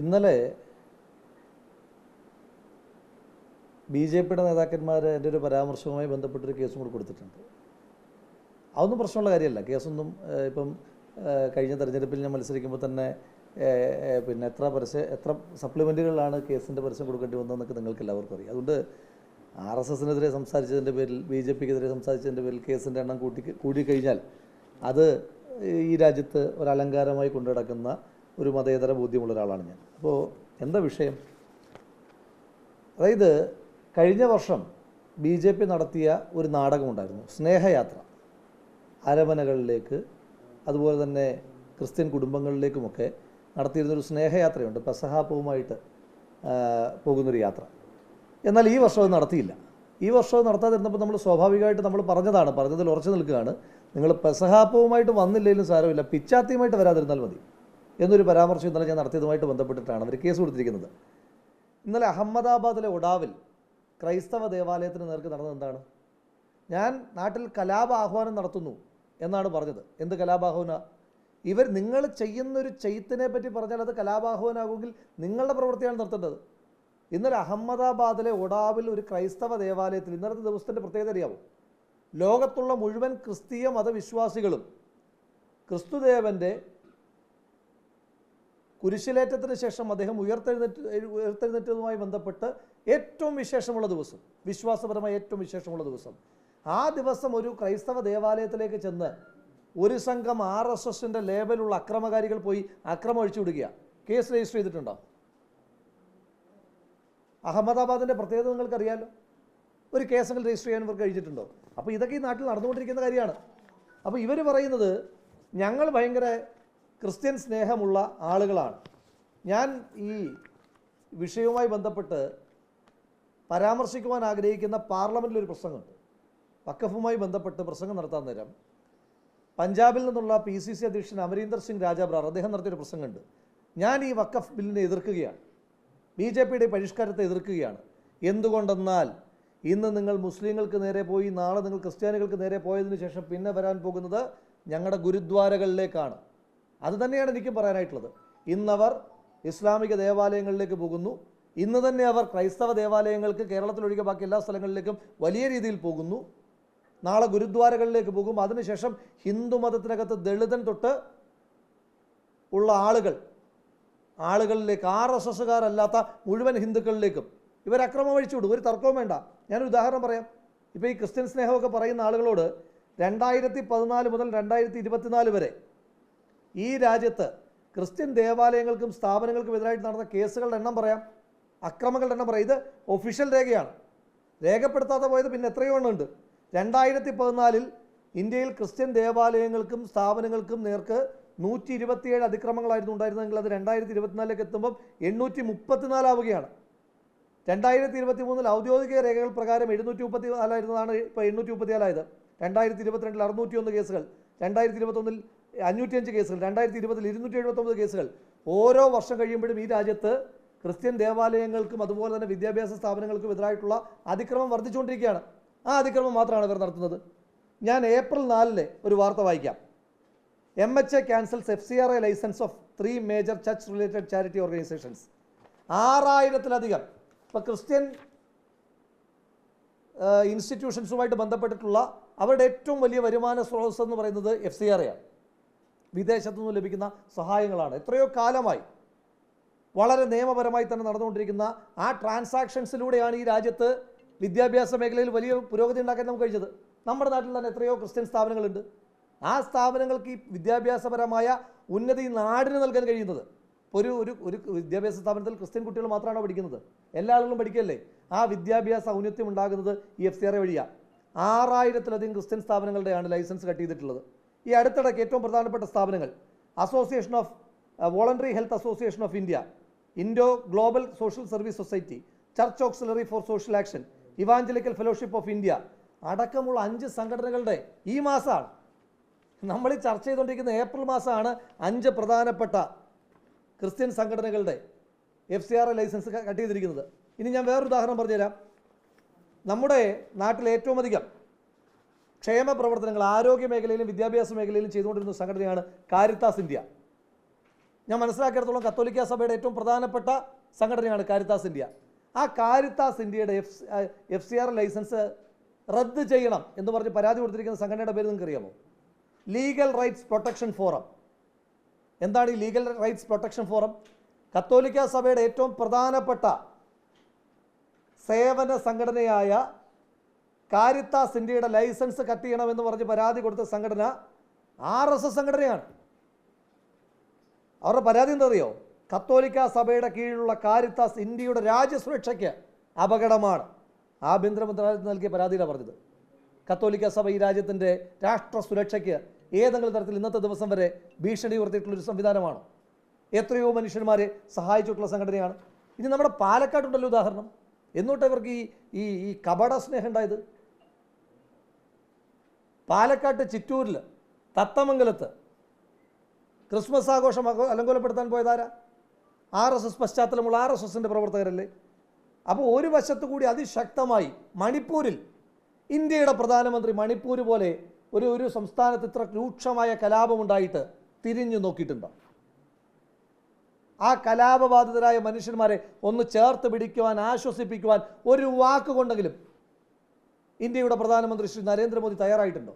ഇന്നലെ B J പിയുടെ നേതാക്കന്മാർ എന്റെ ഒരു പരാമർശവുമായി ബന്ധപ്പെട്ടൊരു കേസും കൂടി കൊടുത്തിട്ടുണ്ട്. അതൊന്നും പ്രശ്നമുള്ള കാര്യമല്ല. കേസൊന്നും ഇപ്പം കഴിഞ്ഞ തെരഞ്ഞെടുപ്പിൽ ഞാൻ മത്സരിക്കുമ്പോൾ തന്നെ പിന്നെ എത്ര പരസ്യ എത്ര സപ്ലിമെന്റുകളിലാണ് കേസിന്റെ പരസ്യം കൊടുക്കേണ്ടി വന്നതെന്നൊക്കെ നിങ്ങൾക്ക് എല്ലാവർക്കും അറിയാം. അതുകൊണ്ട് ആർ എസ് എസിനെതിരെ സംസാരിച്ചതിന്റെ പേരിൽ ബി ജെ പിക്കെതിരെ സംസാരിച്ചതിന്റെ പേരിൽ കേസിന്റെ എണ്ണം കൂട്ടി കൂടിക്കഴിഞ്ഞാൽ അത് ഈ രാജ്യത്ത് ഒരു അലങ്കാരമായി കൊണ്ടു നടക്കുന്ന ഒരു മതേതര ബോധ്യമുള്ള ഒരാളാണ് ഞാൻ. അപ്പോൾ എന്താ വിഷയം? അതായത് കഴിഞ്ഞ വർഷം ബി ജെ പി നടത്തിയ ഒരു നാടകമുണ്ടായിരുന്നു സ്നേഹയാത്ര. അരമനകളിലേക്ക് അതുപോലെ തന്നെ ക്രിസ്ത്യൻ കുടുംബങ്ങളിലേക്കുമൊക്കെ നടത്തിയിരുന്നൊരു സ്നേഹയാത്രയുണ്ട് പെസഹാപ്പവുമായിട്ട് പോകുന്നൊരു യാത്ര. എന്നാൽ ഈ വർഷം അത് നടത്തിയില്ല. ഈ വർഷം നടത്താതിരുന്നപ്പോൾ നമ്മൾ സ്വാഭാവികമായിട്ട് നമ്മൾ പറഞ്ഞതാണ് പറഞ്ഞതിൽ ഉറച്ചു നിൽക്കുകയാണ്. നിങ്ങൾ പെസഹാപ്പവുമായിട്ട് വന്നില്ലെങ്കിലും സാരമില്ല പിച്ചാത്തിയുമായിട്ട് വരാതിരുന്നാൽ മതി. എന്നൊരു പരാമർശം ഇന്നലെ ഞാൻ നടത്തിയതുമായിട്ട് ബന്ധപ്പെട്ടിട്ടാണ് അവർ കേസ് കൊടുത്തിരിക്കുന്നത്. ഇന്നലെ അഹമ്മദാബാദിലെ ഒഡാവിൽ ക്രൈസ്തവ ദേവാലയത്തിന് നേർക്ക് നടന്നത് എന്താണ്? ഞാൻ നാട്ടിൽ കലാപ ആഹ്വാനം നടത്തുന്നു എന്നാണ് പറഞ്ഞത്. എന്ത് കലാപാഹ്വാന? ഇവർ നിങ്ങൾ ചെയ്യുന്നൊരു ചെയ്ത്തിനെ പറ്റി പറഞ്ഞാൽ അത് കലാപാഹ്വാനാകുമെങ്കിൽ നിങ്ങളുടെ പ്രവൃത്തിയാണ് നിർത്തേണ്ടത്. ഇന്നലെ അഹമ്മദാബാദിലെ ഒഡാവിൽ ഒരു ക്രൈസ്തവ ദേവാലയത്തിൽ ഇന്നലത്തെ ദിവസത്തിന്റെ പ്രത്യേകത അറിയാമോ ലോകത്തുള്ള മുഴുവൻ ക്രിസ്തീയ മതവിശ്വാസികളും ക്രിസ്തുദേവന്റെ കുരിശിലേറ്റത്തിന് ശേഷം അദ്ദേഹം ഉയർത്തെഴുന്നേറ്റ് ഉയർത്തെഴുന്നേറ്റതുമായി ബന്ധപ്പെട്ട് ഏറ്റവും വിശേഷമുള്ള ദിവസം വിശ്വാസപരമായ ഏറ്റവും വിശേഷമുള്ള ദിവസം. ആ ദിവസം ഒരു ക്രൈസ്തവ ദേവാലയത്തിലേക്ക് ചെന്ന് ഒരു സംഘം ആർ എസ് എസിന്റെ ലേബലുള്ള അക്രമകാരികൾ പോയി അക്രമം അഴിച്ചു വിടുകയാ. കേസ് രജിസ്റ്റർ ചെയ്തിട്ടുണ്ടോ? അഹമ്മദാബാദിന്റെ പ്രത്യേകത നിങ്ങൾക്കറിയാലോ? ഒരു കേസുകൾ രജിസ്റ്റർ ചെയ്യാൻ ഇവർക്ക് കഴിച്ചിട്ടുണ്ടോ അപ്പോൾ ഇതൊക്കെ ഈ നാട്ടിൽ നടന്നുകൊണ്ടിരിക്കുന്ന കാര്യമാണ്. അപ്പോൾ ഇവർ പറയുന്നത് ഞങ്ങൾ ഭയങ്കര ക്രിസ്ത്യൻ സ്നേഹമുള്ള ആളുകളാണ്. ഞാൻ ഈ വിഷയവുമായി ബന്ധപ്പെട്ട് പരാമർശിക്കുവാൻ ആഗ്രഹിക്കുന്ന പാർലമെന്റിൽ ഒരു പ്രസംഗമുണ്ട്. വക്കഫുമായി ബന്ധപ്പെട്ട് പ്രസംഗം നടത്താൻ നേരം പഞ്ചാബിൽ നിന്നുള്ള പി സി സി അധ്യക്ഷൻ അമരീന്ദർ സിംഗ് രാജാബ്രാർ അദ്ദേഹം നടത്തിയൊരു പ്രസംഗമുണ്ട്. ഞാൻ ഈ വക്കഫ് ബില്ലിനെ എതിർക്കുകയാണ്. ബി ജെ പിയുടെ പരിഷ്കാരത്തെ എതിർക്കുകയാണ്. എന്തുകൊണ്ടെന്നാൽ ഇന്ന് നിങ്ങൾ മുസ്ലിങ്ങൾക്ക് നേരെ പോയി നാളെ നിങ്ങൾ ക്രിസ്ത്യാനികൾക്ക് നേരെ പോയതിനു ശേഷം പിന്നെ വരാൻ പോകുന്നത് ഞങ്ങളുടെ ഗുരുദ്വാരകളിലേക്കാണ്. അത് തന്നെയാണ് എനിക്കും പറയാനായിട്ടുള്ളത്. ഇന്നവർ ഇസ്ലാമിക ദേവാലയങ്ങളിലേക്ക് പോകുന്നു. ഇന്ന് തന്നെ അവർ ക്രൈസ്തവ ദേവാലയങ്ങൾക്ക് കേരളത്തിലൊഴികെ ബാക്കി എല്ലാ സ്ഥലങ്ങളിലേക്കും വലിയ രീതിയിൽ പോകുന്നു. നാളെ ഗുരുദ്വാരകളിലേക്ക് പോകും. അതിനുശേഷം ഹിന്ദു മതത്തിനകത്ത് ദളിതൻ തൊട്ട് ഉള്ള ആളുകൾ ആളുകളിലേക്ക് ആർ എസ് എസ്സുകാരല്ലാത്ത മുഴുവൻ ഹിന്ദുക്കളിലേക്കും ഇവർ അക്രമം അഴിച്ചു വിടും. ഒരു തർക്കവും വേണ്ട. ഞാനൊരു ഉദാഹരണം പറയാം. ഇപ്പോൾ ഈ ക്രിസ്ത്യൻ സ്നേഹമൊക്കെ പറയുന്ന ആളുകളോട് രണ്ടായിരത്തി പതിനാല് മുതൽ രണ്ടായിരത്തി ഇരുപത്തിനാല് വരെ ഈ രാജ്യത്ത് ക്രിസ്ത്യൻ ദേവാലയങ്ങൾക്കും സ്ഥാപനങ്ങൾക്കും എതിരായിട്ട് നടന്ന കേസുകളുടെ എണ്ണം പറയാം അക്രമങ്ങളുടെ എണ്ണം പറയാം. ഇത് ഒഫീഷ്യൽ രേഖയാണ്. രേഖപ്പെടുത്താതെ പോയത് പിന്നെ എത്രയോ എണ്ണമുണ്ട് രണ്ടായിരത്തി പതിനാലിൽ ഇന്ത്യയിൽ ക്രിസ്ത്യൻ ദേവാലയങ്ങൾക്കും സ്ഥാപനങ്ങൾക്കും നേർക്ക് നൂറ്റി ഇരുപത്തിയേഴ് അതിക്രമങ്ങളായിരുന്നു ഉണ്ടായിരുന്നതെങ്കിൽ അത് രണ്ടായിരത്തി ഇരുപത്തിനാലിലേക്ക് എത്തുമ്പം എണ്ണൂറ്റി മുപ്പത്തിനാലാവുകയാണ് രണ്ടായിരത്തി ഇരുപത്തി മൂന്നിൽ ഔദ്യോഗിക രേഖകൾ പ്രകാരം എഴുന്നൂറ്റി മുപ്പത്തി നാലായിരുന്നതാണ് ഇപ്പോൾ എണ്ണൂറ്റി മുപ്പത്തിനാലായത് രണ്ടായിരത്തി ഇരുപത്തിരണ്ടിൽ അറുന്നൂറ്റി ഒന്ന് കേസുകൾ. രണ്ടായിരത്തി ഇരുപത്തൊന്നിൽ അഞ്ഞൂറ്റിയഞ്ച് കേസുകൾ രണ്ടായിരത്തി ഇരുപതിൽ ഇരുന്നൂറ്റി എഴുപത്തൊമ്പത് കേസുകൾ. ഓരോ വർഷം കഴിയുമ്പോഴും ഈ രാജ്യത്ത് ക്രിസ്ത്യൻ ദേവാലയങ്ങൾക്കും അതുപോലെ തന്നെ വിദ്യാഭ്യാസ സ്ഥാപനങ്ങൾക്കും എതിരായിട്ടുള്ള അതിക്രമം വർദ്ധിച്ചുകൊണ്ടിരിക്കുകയാണ്. ആ അതിക്രമം മാത്രമാണ് ഇവർ നടത്തുന്നത്. ഞാൻ ഏപ്രിൽ നാലിന് ഒരു വാർത്ത വായിക്കാം. M H A cancels F C R A licence of three major church related charity organisations ആറായിരത്തിലധികം ഇപ്പോൾ ക്രിസ്ത്യൻ ഇൻസ്റ്റിറ്റ്യൂഷൻസുമായിട്ട് ബന്ധപ്പെട്ടിട്ടുള്ള അവരുടെ ഏറ്റവും വലിയ വരുമാന സ്രോതസ് എന്ന് പറയുന്നത് എഫ് സി ആർ എ ആണ്. വിദേശത്തു നിന്ന് ലഭിക്കുന്ന സഹായങ്ങളാണ്. എത്രയോ കാലമായി വളരെ നിയമപരമായി തന്നെ നടന്നുകൊണ്ടിരിക്കുന്ന ആ ട്രാൻസാക്ഷൻസിലൂടെയാണ് ഈ രാജ്യത്ത് വിദ്യാഭ്യാസ മേഖലയിൽ വലിയ പുരോഗതി ഉണ്ടാക്കാൻ നമുക്ക് കഴിച്ചത് നമ്മുടെ നാട്ടിൽ തന്നെ എത്രയോ ക്രിസ്ത്യൻ സ്ഥാപനങ്ങളുണ്ട്. ആ സ്ഥാപനങ്ങൾക്ക് ഈ വിദ്യാഭ്യാസപരമായ ഉന്നതി നാടിന് നൽകാൻ കഴിയുന്നത്. ഒരു ഒരു ഒരു വിദ്യാഭ്യാസ സ്ഥാപനത്തിൽ ക്രിസ്ത്യൻ കുട്ടികൾ മാത്രമാണോ പഠിക്കുന്നത്? എല്ലാ ആളുകളും പഠിക്കല്ലേ? ആ വിദ്യാഭ്യാസ ഔന്നത്യം ഉണ്ടാകുന്നത് ഈ എഫ് സി ആർ വഴിയാണ് ആറായിരത്തിലധികം ക്രിസ്ത്യൻ സ്ഥാപനങ്ങളുടെയാണ് ലൈസൻസ് കട്ട് ചെയ്തിട്ടുള്ളത്. ഈ അടുത്തിടയ്ക്ക് ഏറ്റവും പ്രധാനപ്പെട്ട സ്ഥാപനങ്ങൾ association of voluntary health association of India Indo global social service society church auxiliary for social action evangelical fellowship of India അടക്കമുള്ള അഞ്ച് സംഘടനകളുടെ ഈ മാസമാണ് നമ്മൾ ചർച്ച ചെയ്തുകൊണ്ടിരിക്കുന്ന ഏപ്രിൽ മാസമാണ് അഞ്ച് പ്രധാനപ്പെട്ട ക്രിസ്ത്യൻ സംഘടനകളുടെ F C R A licence cut ചെയ്തിരിക്കുന്നത്. ഇനി ഞാൻ വേറൊരു ഉദാഹരണം പറഞ്ഞുതരാം. നമ്മുടെ നാട്ടിൽ ഏറ്റവും അധികം ക്ഷേമ പ്രവർത്തനങ്ങൾ ആരോഗ്യ മേഖലയിലും വിദ്യാഭ്യാസ മേഖലയിലും ചെയ്തുകൊണ്ടിരുന്ന സംഘടനയാണ് കാരിത്താസ് ഇന്ത്യ. ഞാൻ മനസ്സിലാക്കിയിടത്തോളം കത്തോലിക്ക സഭയുടെ ഏറ്റവും പ്രധാനപ്പെട്ട സംഘടനയാണ് കാരിത്താസ് ഇന്ത്യ. ആ കാരിത്താസ് ഇന്ത്യയുടെ F F C R licence റദ്ദ് ചെയ്യണം എന്ന് പറഞ്ഞ് പരാതി കൊടുത്തിരിക്കുന്ന സംഘടനയുടെ പേര് നിങ്ങൾക്ക് അറിയാമോ? Legal rights protection forum. എന്താണ് ഈ ലീഗൽ റൈറ്റ്സ് പ്രൊട്ടക്ഷൻ ഫോറം? കത്തോലിക്ക സഭയുടെ ഏറ്റവും പ്രധാനപ്പെട്ട സേവന സംഘടനയായ കാരിത്താസ് ഇന്ത്യയുടെ ലൈസൻസ് കട്ട് ചെയ്യണമെന്ന് പറഞ്ഞ് പരാതി കൊടുത്ത സംഘടന ആർ എസ് എസ് സംഘടനയാണ്. അവരുടെ പരാതി എന്തറിയോ? കത്തോലിക്ക സഭയുടെ കീഴിലുള്ള കാരിത്താസ് ഇന്ത്യയുടെ രാജ്യസുരക്ഷയ്ക്ക് അപകടമാണ്. ആഭ്യന്തര മന്ത്രാലയത്തിന് നൽകിയ പരാതിയിലാണ് പറഞ്ഞത്. കത്തോലിക്ക സഭ ഈ രാജ്യത്തിന്റെ രാഷ്ട്ര സുരക്ഷയ്ക്ക് ഏതെങ്കിലും തരത്തിൽ ഇന്നത്തെ ദിവസം വരെ ഭീഷണി ഉയർത്തിയിട്ടുള്ളൊരു സംവിധാനമാണ്? എത്രയോ മനുഷ്യന്മാരെ സഹായിച്ചിട്ടുള്ള സംഘടനയാണ്. ഇനി നമ്മുടെ പാലക്കാട്ടുണ്ടല്ലോ ഉദാഹരണം. എന്നിട്ട് ഇവർക്ക് ഈ ഈ കപട സ്നേഹം ഉണ്ടായത്? പാലക്കാട്ട് ചിറ്റൂരിൽ തത്തമംഗലത്ത്. ക്രിസ്മസ് ആഘോഷം അലങ്കോലപ്പെടുത്താൻ പോയതാരാ? ആർ എസ് എസ് പശ്ചാത്തലമുള്ള ആർ എസ് എസിന്റെ പ്രവർത്തകരല്ലേ? അപ്പോൾ ഒരു വശത്തു കൂടി അതിശക്തമായി മണിപ്പൂരിൽ ഇന്ത്യയുടെ പ്രധാനമന്ത്രി മണിപ്പൂർ പോലെ ഒരു ഒരു സംസ്ഥാനത്ത് ഇത്ര രൂക്ഷമായ കലാപമുണ്ടായിട്ട് തിരിഞ്ഞു നോക്കിയിട്ടുണ്ടോ? ആ കലാപബാധിതരായ മനുഷ്യന്മാരെ ഒന്ന് ചേർത്ത് പിടിക്കുവാൻ ആശ്വസിപ്പിക്കുവാൻ ഒരു വാക്ക് കൊണ്ടെങ്കിലും ഇന്ത്യയുടെ പ്രധാനമന്ത്രി ശ്രീ നരേന്ദ്രമോദി തയ്യാറായിട്ടുണ്ടോ?